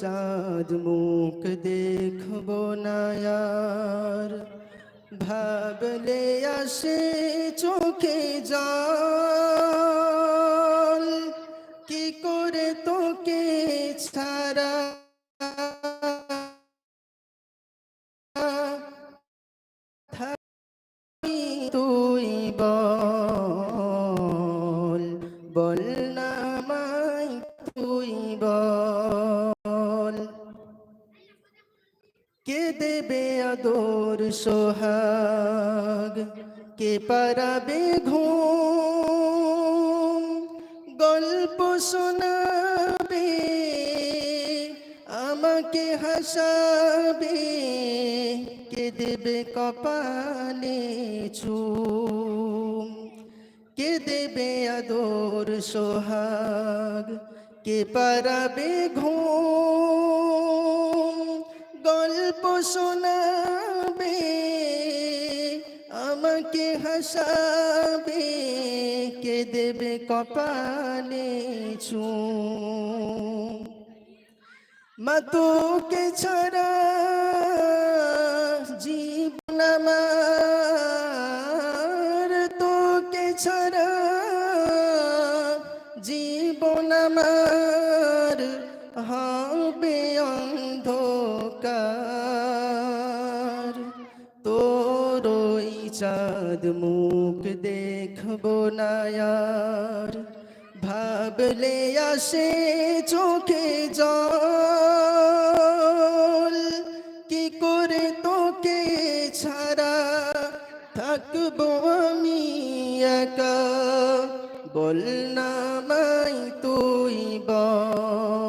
চাঁদ মুখ দেখব নায়ার ভাবলে আসে চোখে জল। আমাকে হাসাবে কে দেবে কপালে চুম কে দেবে আদর সোহাগ কে পারাবে ঘুম গল্প শোনাবে আমাকে হাসাবে কে দেবে কপালে চুম মা তোকে ছাড়া জীবন আমার তোকে ছাড়া জীবন আমার হবে অন্ধকার। তোর চাঁদ মুখ দেখব না ভাবলে আসে চোখে জল। কি করে তোকে ছাড়া থাকব আমি একা? বল না মাই তুই বল।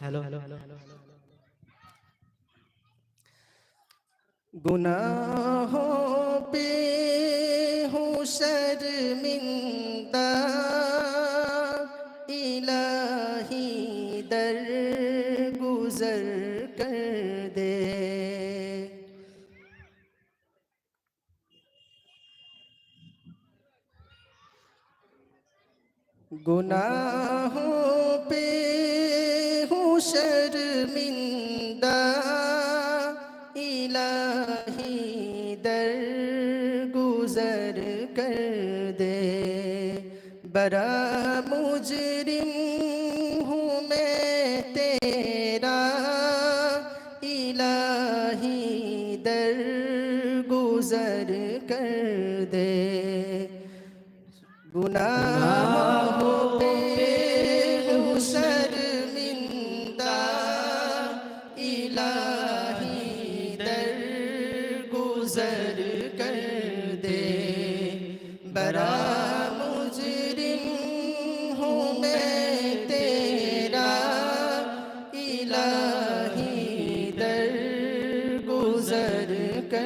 হ্যালো। হ্যালো হ্যালো হ্যালো গুনাহোঁ পে হুসর মিন্দা ইলাহি দর গুজর কর দে। গুনাহোঁ পে شرمندہ الہی در گزر کر دے برا مجرم ہوں میں تیرا الہی در گزر کر دے گناہ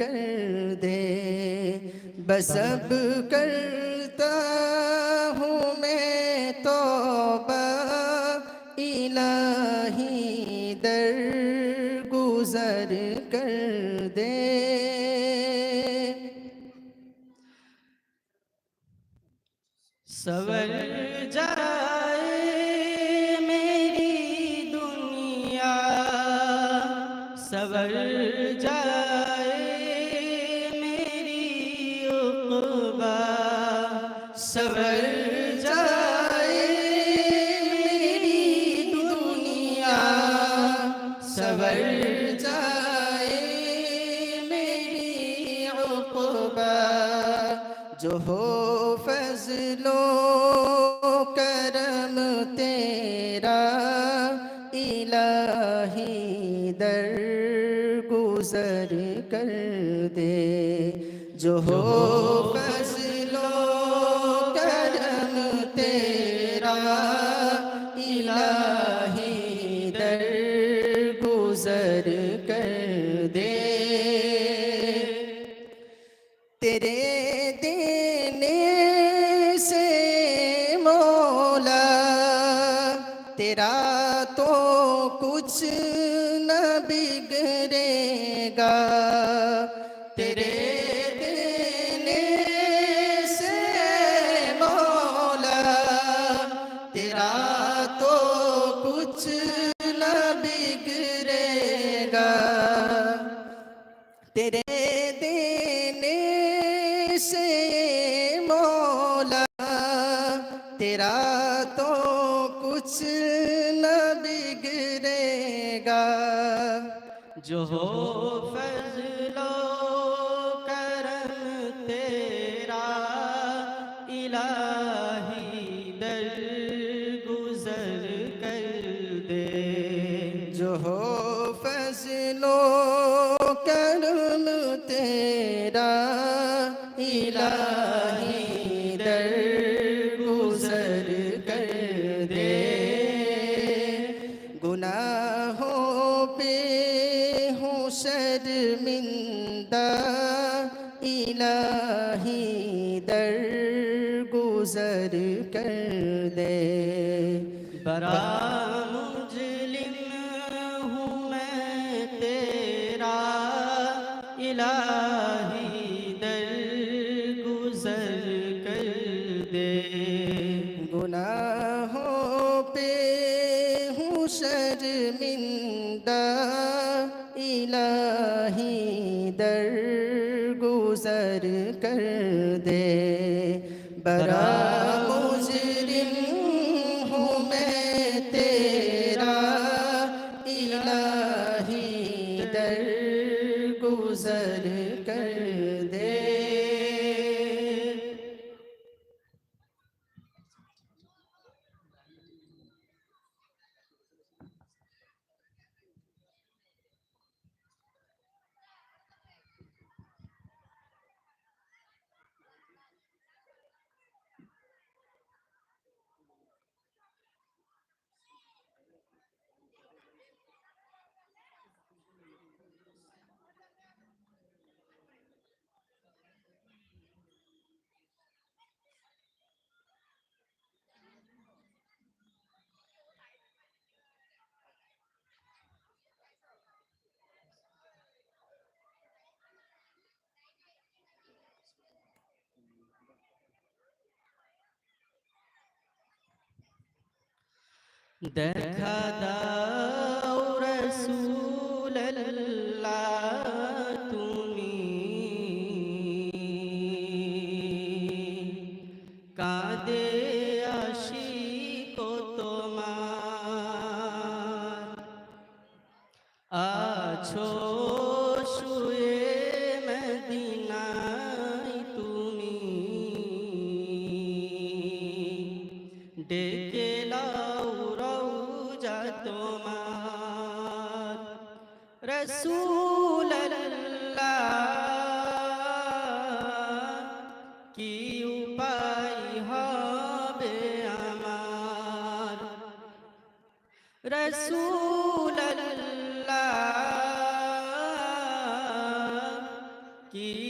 कर दे। बस अब करता हूँ मैं तो इलाही दर गुजर कर दे। सवर जाए मेरी दुनिया। सवर फजलो करम तेरा इलाही दर गुजर कर दे जो हो कुछ न बिगड़ेगा तेरे देने से मौला तेरा तो कुछ न बिगड़ेगा जो हो شرمندہ الہی در گزر کر دے۔ برابر but uh, দেখা দাও রসুল্লাহ কি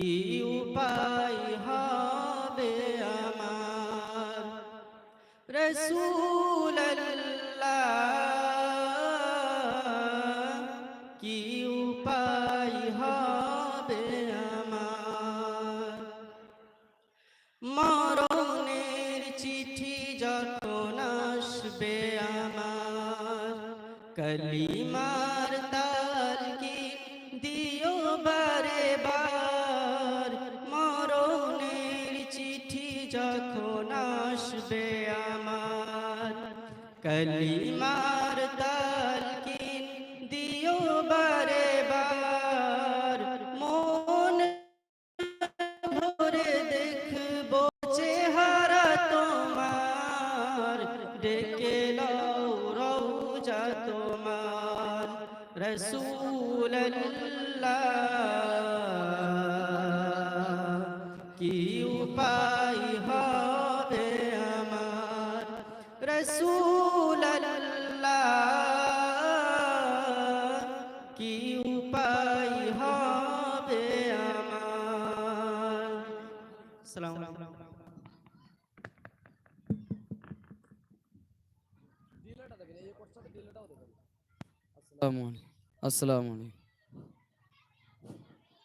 কি রসুল আসসালামু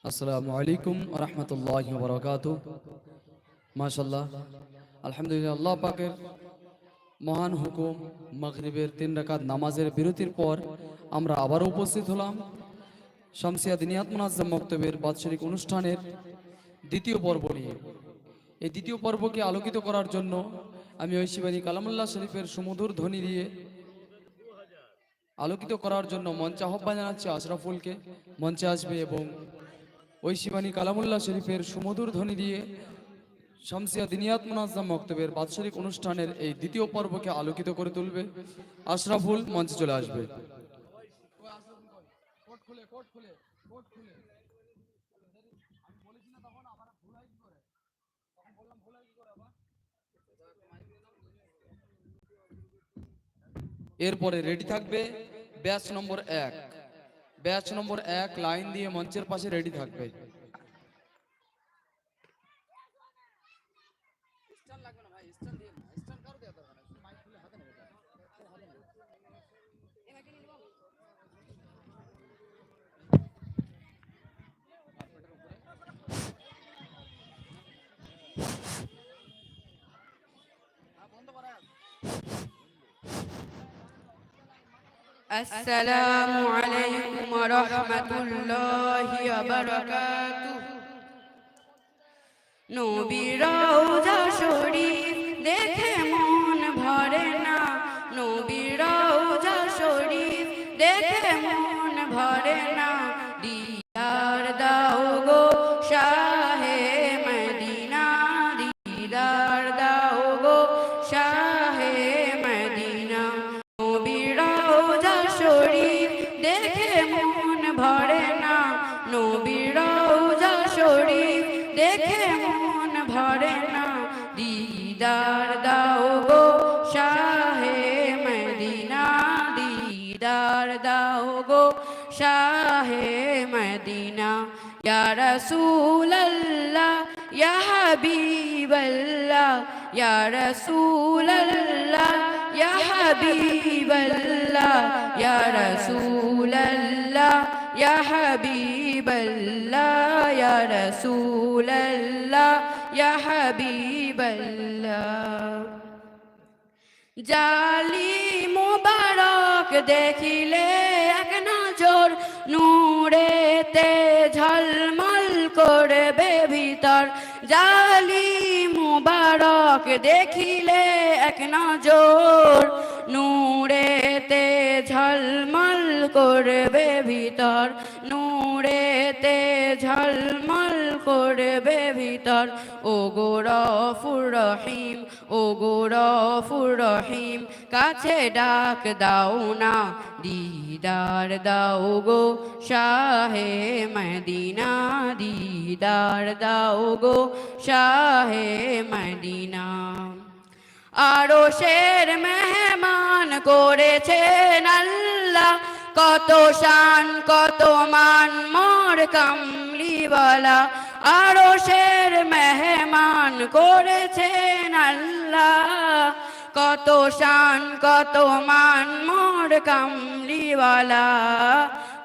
আসসালামু আলাইকুম রহমতুল্লাহ বরকাত মাশাল্লাহ আলহামদুলিল্লাহ, আল্লাহ পাকের মহান হুকুম মাগরিবের তিন রাকাত নামাজের বিরতির পর আমরা আবার উপস্থিত হলাম শামসিয়া দিনিয়াত মুনাজ্জাম মক্তবের বাৎসরিক অনুষ্ঠানের দ্বিতীয় পর্ব নিয়ে। এই দ্বিতীয় পর্বকে আলোকিত করার জন্য আমি ঐশিবানী কালামুল্লাহ শরীফের সুমধুর ধ্বনি দিয়ে আলোকিত করার জন্য মঞ্চে আহ্বান জানাচ্ছে আশরাফুলকে। মঞ্চে আসবে এবং ঐশিবানী কালামুল্লাহ শরীফের সুমধুর ধ্বনি দিয়ে শামসিয়া দিনিয়াত মুনাজ্জাম মক্তবের বাৎসরিক অনুষ্ঠানের এই দ্বিতীয় পর্বকে আলোকিত করে তুলবে। আশরাফুল মঞ্চে চলে আসবে। এরপরে রেডি থাকবে ব্যাচ নম্বর এক। ব্যাচ নম্বর এক লাইন দিয়ে মঞ্চের পাশে রেডি থাকবে। السلام عليكم ورحمة الله وبركاته নবীর রওজা শরীফ দেখে মন ভরে না নবীর রওজা শরীফ দেখে মন ভরে না ইয়া রাসূলাল্লাহ, ইয়া হাবিবাল্লাহ, ইয়া রাসূলাল্লাহ, ইয়া হাবিবাল্লাহ, ইয়া রাসূলাল্লাহ, ইয়া হাবিবাল্লাহ, ইয়া রাসূলাল্লাহ, ইয়া হাবিবাল্লাহ। জালি মুবারক দেখিলে এক নজর নূরেতে ঝলমল করবে ভিতর জালি মুবারক দেখিলে এক নজর। নূরেতে ঝলমল করবে ভিতর। নূরেতে ঝলমল করবে ভিতর। ও গো রফুর রহিম ও গো রফুর রহিম, কাছে ডাক দাও না, দিদার দাও গো, শাহে মদিনা, দিদার দাও গো, শাহে মদিনা। আরও শের মেহমান করেছেন আল্লাহ। কত শান, কত মান, মোর কামলিওয়ালা আরও শের মেহমান করেছেন আল্লাহ। কত শান, কত মান, মোর কামলিওয়ালা,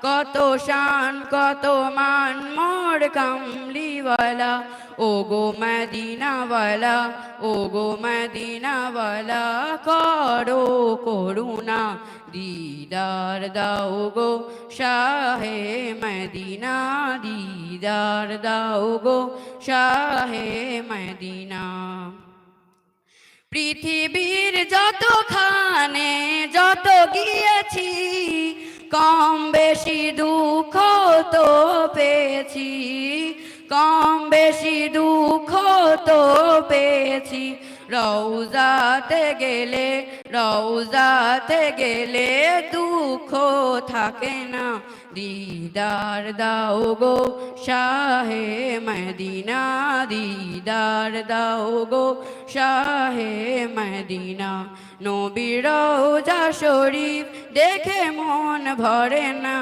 কত শান, কত মান, মোর কামলিওয়ালা। ও গো মদিনাওয়ালা ও গো মদিনাওয়ালা, করো করুণা দিদার দাও গো শাহে মদিনা দিদার দাও গো শাহে মদিনা পৃথিবীর যতখানে যত গিয়েছি কম বেশি দুঃখ তো পেয়েছি কম বেশি দুঃখ তো পেয়েছি রৌজাতে গেলে রৌজাতে গেলে দুঃখ থাকে না। দিদার দাও গো শাহে মদিনা, দিদার দাও গো শাহে মদিনা। নবীর রওজা শরীফ দেখে মন ভরে না।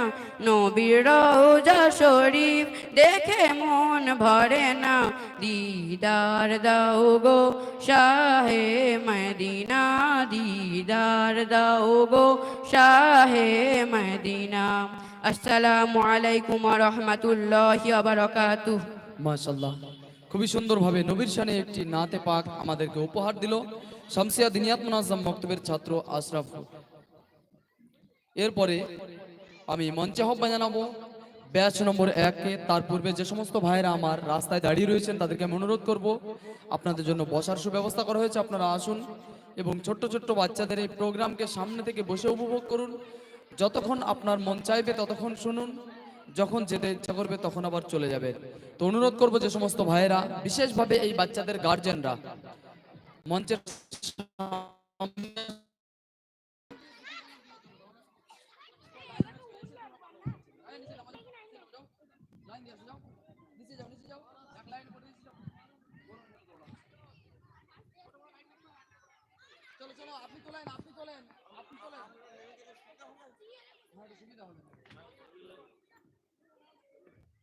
নবীর রওজা শরীফ দেখে মন ভরে না। দিদার দাও গো শাহে মদিনা, দিদার দাও গো শাহে মদিনা। আসসালামু আলাইকুম রাহমাতুল্লাহি ওয়া বারাকাতুহু। মাশাল্লাহ খুবই সুন্দরভাবে নবীর শানে একটি নাতে পাক আমাদেরকে উপহার দিল। শামসিয়া দিনিয়াত মুনাজ্জাম মক্তবের ছাত্র আশরাফ। এরপরে আমি মঞ্চে আহ্বান জানাব। ব্যাচ নম্বর এককে তার পূর্বে যে সমস্ত ভাইরা আমার রাস্তায় দাঁড়িয়ে রয়েছেন তাদেরকে আমি অনুরোধ করব, আপনাদের জন্য বসার সুব্যবস্থা করা হয়েছে, আপনারা আসুন এবং ছোট্ট ছোট্ট বাচ্চাদের এই প্রোগ্রামকে সামনে থেকে বসে উপভোগ করুন। যতক্ষণ আপনার মন চাইবে ততক্ষণ শুনুন। যখন যেতে ইচ্ছা করবে তখন আবার চলে যাবে। তো অনুরোধ করব যে সমস্ত ভাইয়েরা, বিশেষভাবে এই বাচ্চাদের গার্জেনরা মঞ্চের সামনে চলো চলো আপনি তোলেন আপনি তোলেন আপনি তোলেন হ্যাঁ, একটু সুবিধা হবে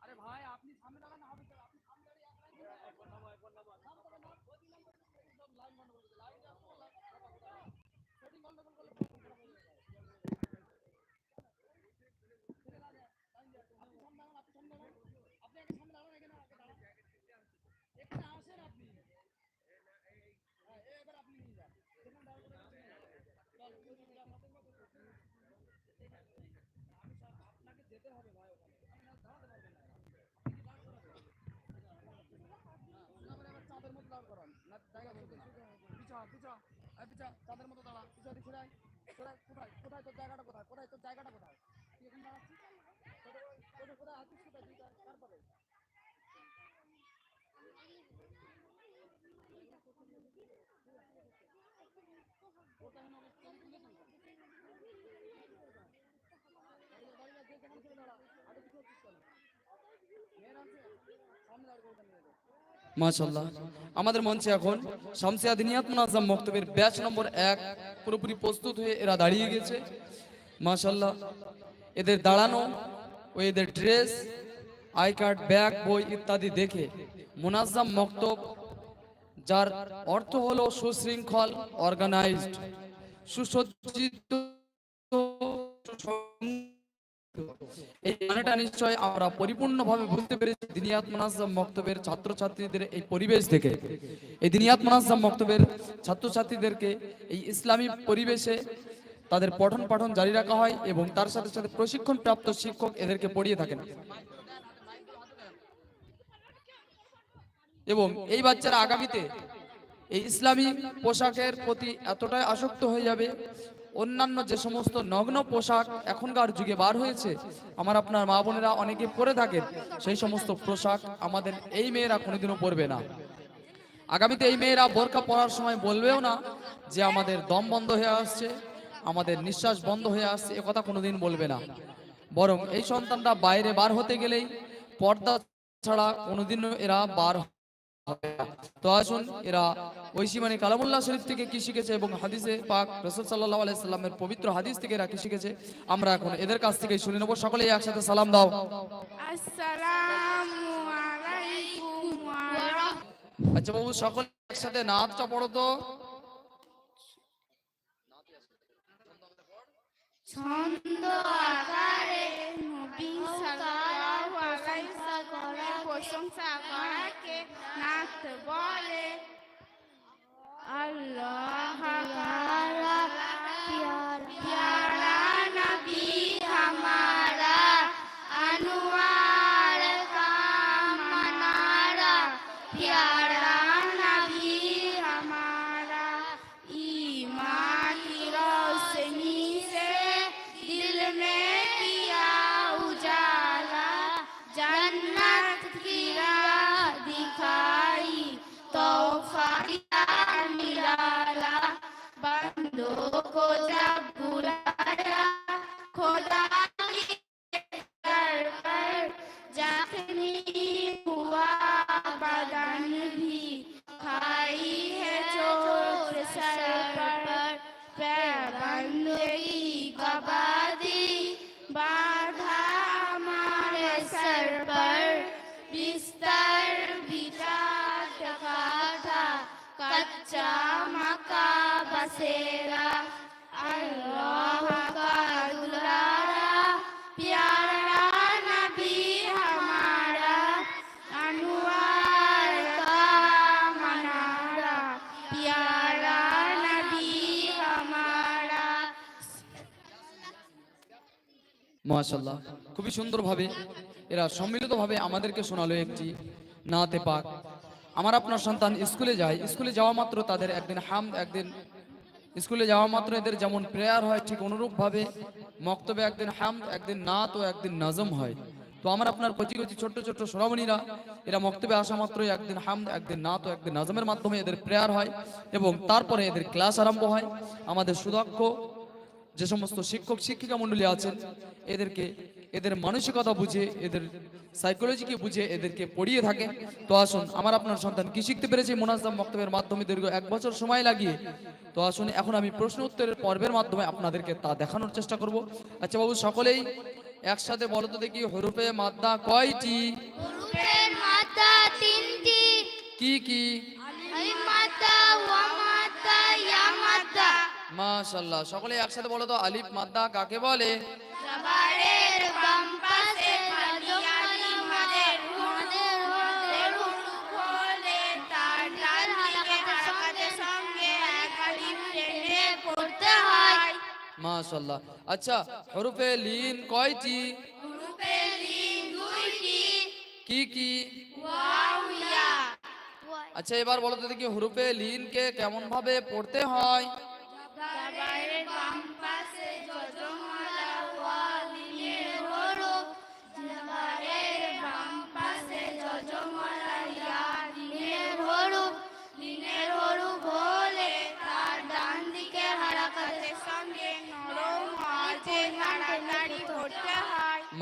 আরে ভাই আপনি সামনে দাঁড়ান হবে তো, আপনি সামনে দাঁড়িয়ে এক লাইন দিন। নাম বলো, নাম। ওই দিলাম তো, সব লাইন গন্ডগোল করছে। লাইন যাও, লাইন যাও। সেটিং গন্ডগোল করলে প্রবলেম খারাপ হয়ে যাবে। ছেড়ে না যায়, লাইন যাও। আপনি সামনে দাঁড়ান, আপনি সামনে দাঁড়ান। আপনি আগে সামনে দাঁড়ান, এখানে আগে দাঁড়ান। এখানে আসেন আপনি। হ্যাঁ, এবার আপনি নিয়ে যান। এখানে দাঁড়ান, এখানে আসেন। চল, ওই দিকে যান, হাতে করে বসুন। আমি সব আপনাকে যেতে হবে ভাই ওখানে আপনি না দাঁড়াতে পারবেন না আপনি কি দাঁড় করাবেন না এবার চাঁদের মতো দাঁড় করান না জায়গা বলতে পিছা পিছা পিছা চাঁদের মতো দাঁড়া। পিছা দিকে ছড়াই ছড়াই কোথায় কোথায় তোর জায়গাটা কোথায়? কোথায় তোর জায়গাটা কোথায়? তুই এখানে দাঁড়াচ্ছিস? কোথায় কোথায় কোথায় আছিস কোথায় তুই কার কার পাবে ওটা এখন অবস্থা তুলেছেন মাশাল্লাহ আমাদের মঞ্চে এখন শামসিয়া দিনিয়াত মুনাজ্জাম মক্তবের ব্যাচ নম্বর এক পুরোপুরি প্রস্তুত হয়ে এরা দাঁড়িয়ে গেছে। মাশাল্লাহ এদের দাঁড়ানো, ও এদের ড্রেস, আই কার্ড, ব্যাগ, বই ইত্যাদি দেখে মুনাজ্জাম মক্তব, যার অর্থ হলো সুশৃঙ্খল, অর্গানাইজড, সুসজ্জিত জারি রাখা হয় এবং তার সাথে সাথে প্রশিক্ষণ প্রাপ্ত শিক্ষক এদেরকে পড়িয়ে থাকেন। এবং এই বাচ্চারা আগামীতে এই ইসলামী পোশাকের প্রতি এতটাই আসক্ত হয়ে যাবে অন্যান্য যে সমস্ত নগ্ন পোশাক এখনকার যুগে বার হয়েছে, আমার আপনার মা বোনেরা অনেকে পরে থাকেন, সেই সমস্ত পোশাক আমাদের এই মেয়েরা কোনোদিনও পরবে না আগামীতে এই মেয়েরা বোরকা পরার সময় বলবেও না যে আমাদের দম বন্ধ হয়ে আসছে, আমাদের নিঃশ্বাস বন্ধ হয়ে আসছে, এ কথা কোনোদিন বলবে না বরং এই সন্তানরা বাইরে বার হতে গেলেই পর্দা ছাড়া কোনোদিনও এরা বার। তো আসুন এরা ঐশী মানে কালামুল্লাহ শরীফ থেকে কি শিখেছে এবং হাদিসে পাক রসুল সাল্লাহ আলাইসাল্লামের পবিত্র হাদিস থেকে এরা কি শিখেছে? আমরা এখন এদের কাছ থেকে শুনে নেব। সকলেই একসাথে সালাম দাও। আচ্ছা বাবু সকলে একসাথে নাচটা পড়ো তো। ছন্দ আকারে sonca barake nat vale allah akbar pyar pyar प्यारा नबी हमारा মাশাল্লাহ খুবই সুন্দরভাবে এরা সম্মিলিতভাবে আমাদেরকে শোনালো একটি নাতে পাক আমার আপনার সন্তান স্কুলে যায় স্কুলে যাওয়া মাত্র তাদের একদিন হাম একদিন স্কুলে যাওয়া মাত্র এদের যেমন প্রেয়ার হয় ঠিক অনুরূপভাবে মক্তবে একদিন হাম একদিন নাত ও একদিন নাজম হয় তো আমার আপনার কচি কচি ছোট্ট ছোট্ট সোনামণিরা এরা মক্তবে আসা মাত্রই একদিন হাম একদিন না তো একদিন নাজমের মাধ্যমে এদের প্রেয়ার হয় এবং তারপরে এদের ক্লাস আরম্ভ হয়। আমাদের সুদক্ষ যে সমস্ত শিক্ষক, শিক্ষিকা মণ্ডলী আছেন, এদেরকে, এদের মানসিকতা বুঝে, এদের সাইকোলজিকে বুঝে এদেরকে পড়িয়ে থাকে। তো আসুন, আমার আপনার সন্তান কি শিখতে পেরেছে মোনাজাম বক্তব্যের মাধ্যমে দীর্ঘ এক বছর সময় লাগিয়ে? তো আসুন, এখন আমি প্রশ্ন উত্তরের পর্বের মাধ্যমে আপনাদেরকে তা দেখানোর চেষ্টা করব। আচ্ছা বাবু, সকলেই একসাথে বলো তো দেখি হরুপে মাদ্দা কয়টি? তিনটি। কি কি? মাশাল্লাহ সকলে একসাথে বলো তো আলিফ মাদ্দা কাকে বলে? মাশাল্লাহ আচ্ছা হরুফে লিন কয়টি? হরুফে লিন দুইটি। কি কি? ওয়াও ইয়া আচ্ছা এবার বলো তো দেখি হুরুফে লিনকে কেমন ভাবে পড়তে হয়? জবারের বাম পাশে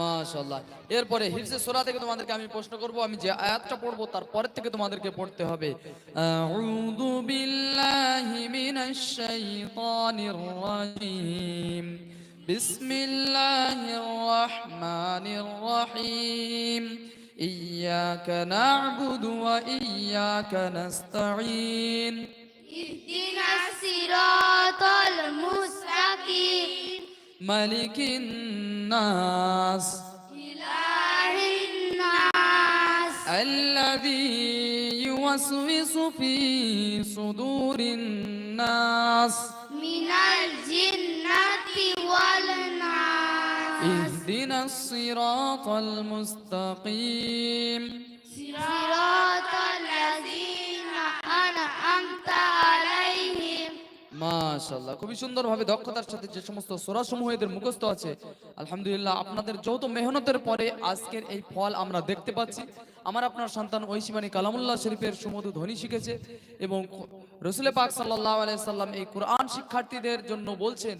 মাশাল্লাহ এরপরে হিফজে সূরা থেকে তোমাদেরকে আমি প্রশ্ন করব আমি যে আয়াতটা পড়বো তারপরের থেকে তোমাদেরকে পড়তে হবে আউযু বিল্লাহি মিনাশ শাইতানির রাজিম বিসমিল্লাহির রহমানির রহিম ইয়াকা না'বুদু ওয়া ইয়াকা নাস্তাঈন اهدنا الصراط المستقيم ملك الناس. إله الناس. الذي يوسوس في صدور الناس. من الجنة والناس. اهدنا الصراط المستقيم. صراط الذين أنعمت عليهم. মাশাল্লাহ খুবই সুন্দরভাবে দক্ষতার সাথে যে সমস্ত সোরাসমূহ এদের মুখস্থ আছে, আলহামদুলিল্লাহ আপনাদের যৌথ মেহনতের পরে আজকের এই ফল আমরা দেখতে পাচ্ছি। আমার আপনার সন্তান ঐশিবানী কালামুল্লাহ শরীফের সুমধু ধ্বনি শিখেছে এবং রসুল পাক সাল্লাহ সাল্লাম এই কোরআন শিক্ষার্থীদের জন্য বলছেন,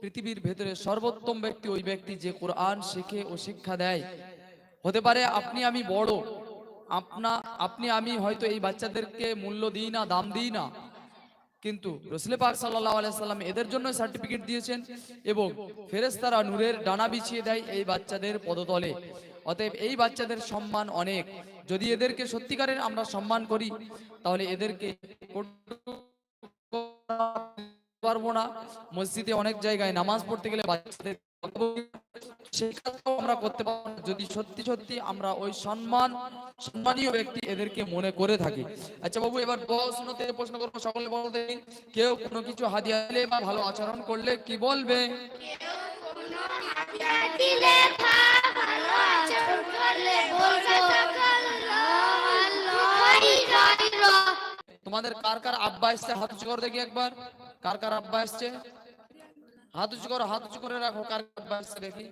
পৃথিবীর ভেতরে সর্বোত্তম ব্যক্তি ওই ব্যক্তি যে কোরআন শেখে ও শিক্ষা দেয়। হতে পারে আপনি আমি বড়, আপনা, আপনি আমি হয়তো এই বাচ্চাদেরকে মূল্য দিই না, দাম দিই না কিন্তু রসুল পাক সাল্লাহ আলাইসাল্লাম এদের জন্য সার্টিফিকেট দিয়েছেন এবং ফেরেস্তারা নূরের ডানা বিছিয়ে দেয় এই বাচ্চাদের পদতলে। অতএব এই বাচ্চাদের সম্মান অনেক। যদি এদেরকে সত্যিকারের আমরা সম্মান করি তাহলে এদেরকে পারব না। মসজিদে অনেক জায়গায় নামাজ পড়তে গেলে বাচ্চাদের আমরা করতে পারব যদি সত্যি সত্যি আমরা ওই সম্মান, সম্মানীয় ব্যক্তি এদেরকে মনে করে থাকি। আচ্ছা বাবু, এবার পড়াশোনা প্রশ্ন করব, সকলে বলতে কেউ কোনো কিছু হাদিয়া দিলে বা ভালো আচরণ করলে কি বলবে? তোমাদের কার কার আব্বা এসছে? হাত উঁচু দেখি একবার। কার কার আব্বা এসছে? হাত উঁচু করো হাত উঁচু করে রাখো কার দেখি।